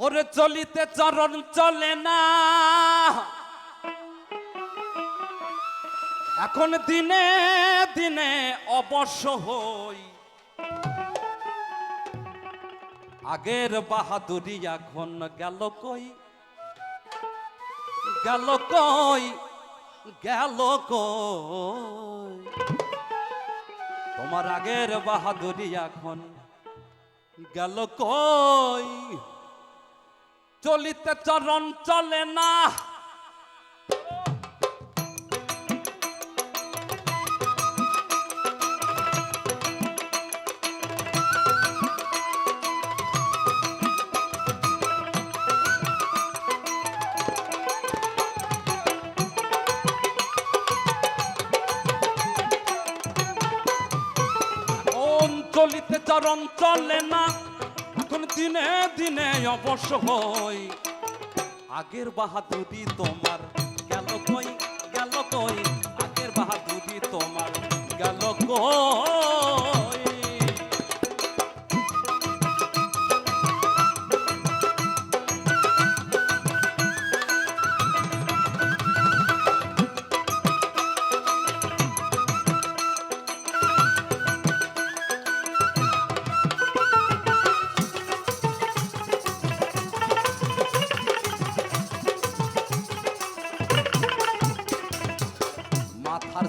ওরে চলিতে চরণ চলে না। এখন দিনে দিনে অবশ্য হই। আগের বাহাদুরি এখন গেল কই? গেল কই? গেল কই? তোমার আগের বাহাদুরি এখন গেল কই? চলিতে চরণ চলে না। চলিতে চরণ চলে না। এখন দিনে দিনে অবশ্য হই। আগের বাহাদুরি তোমার গেল কই গেল কই? আগের বাহাদুরি তোমার গেল কই?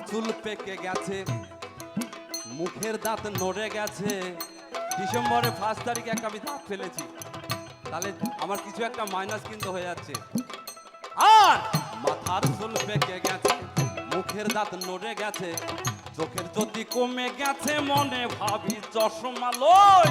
চুল পেকে গেছে, মুখের দাঁত নড়ে গেছে। ডিসেম্বরে ফার্স্ট তারিখে একটা আমি দাঁত ফেলেছি। তাহলে আমার কিছু একটা মাইনাস কিন্তু হয়ে যাচ্ছে। আর মাথার চুল পেকে গেছে, মুখের দাঁত নড়ে গেছে। চোখের যদি কমে গেছে, মনে ভাবি চশমা লই।